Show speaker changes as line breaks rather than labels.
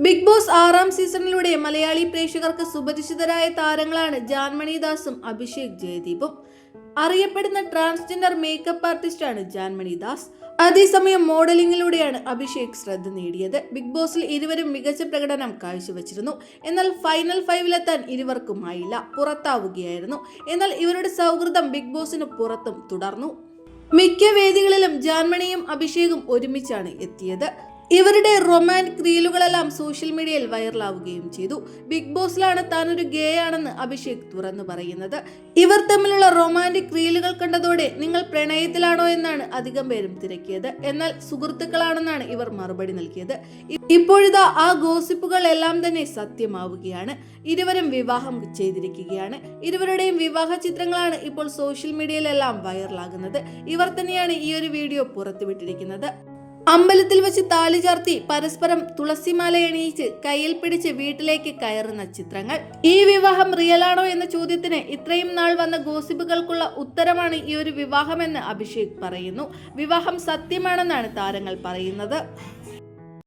Big boss ആറാം സീസണിലൂടെ മലയാളി പ്രേക്ഷകർക്ക് സുപരിചിതരായ താരങ്ങളാണ് ജാൻമണിദാസും അഭിഷേക് ജയദീപും. അറിയപ്പെടുന്ന ട്രാൻസ്ജെൻഡർ മേക്കപ്പ് ആർട്ടിസ്റ്റാണ് ജാൻമണി ദാസ് അതേസമയം മോഡലിംഗിലൂടെയാണ് അഭിഷേക് ശ്രദ്ധ നേടിയത്. ബിഗ് ബോസിൽ ഇരുവരും മികച്ച പ്രകടനം കാഴ്ചവെച്ചിരുന്നു. എന്നാൽ ഫൈനൽ ഫൈവിലെത്താൻ ഇരുവർക്കുമായില്ല. പുറത്താവുകയായിരുന്നു. എന്നാൽ ഇവരുടെ സൗഹൃദം ബിഗ് ബോസിന് പുറത്തും തുടർന്നു. മിക്ക വേദികളിലും ജാൻമണിയും അഭിഷേകും ഒരുമിച്ചാണ് എത്തിയത്. ഇവരുടെ റൊമാന്റിക് റീലുകളെല്ലാം സോഷ്യൽ മീഡിയയിൽ വൈറലാവുകയും ചെയ്തു. ബിഗ് ബോസിലാണ് താൻ ഒരു ഗേ ആണെന്ന് അഭിഷേക് തുറന്നു പറയുന്നത്. ഇവർ തമ്മിലുള്ള റൊമാന്റിക് റീലുകൾ കണ്ടതോടെ നിങ്ങൾ പ്രണയത്തിലാണോ എന്നാണ് അധികം പേരും തിരക്കിയത്. എന്നാൽ സുഹൃത്തുക്കളാണെന്നാണ് ഇവർ മറുപടി നൽകിയത്. ഇപ്പോഴിതാ ആ ഗോസിപ്പുകൾ എല്ലാം തന്നെ സത്യമാവുകയാണ്. ഇരുവരും വിവാഹം ചെയ്തിരിക്കുകയാണ്. ഇരുവരുടെയും വിവാഹ ചിത്രങ്ങളാണ് ഇപ്പോൾ സോഷ്യൽ മീഡിയയിലെല്ലാം വൈറലാകുന്നത്. ഇവർ തന്നെയാണ് ഈ ഒരു വീഡിയോ പുറത്തുവിട്ടിരിക്കുന്നത്. അമ്പലത്തിൽ വെച്ച് താലി ചാർത്തി പരസ്പരം തുളസിമാല എണീച്ച് കയ്യിൽ പിടിച്ച് വീട്ടിലേക്ക് കയറുന്ന ചിത്രങ്ങൾ. ഈ വിവാഹം റിയലാണോ എന്ന ചോദ്യത്തിന് ഇത്രയും നാൾ വന്ന ഗോസിപ്പുകൾക്കുള്ള ഉത്തരമാണ് ഈ ഒരു വിവാഹമെന്ന് അഭിഷേക് പറയുന്നു. വിവാഹം സത്യമാണെന്നാണ് താരങ്ങൾ പറയുന്നത്.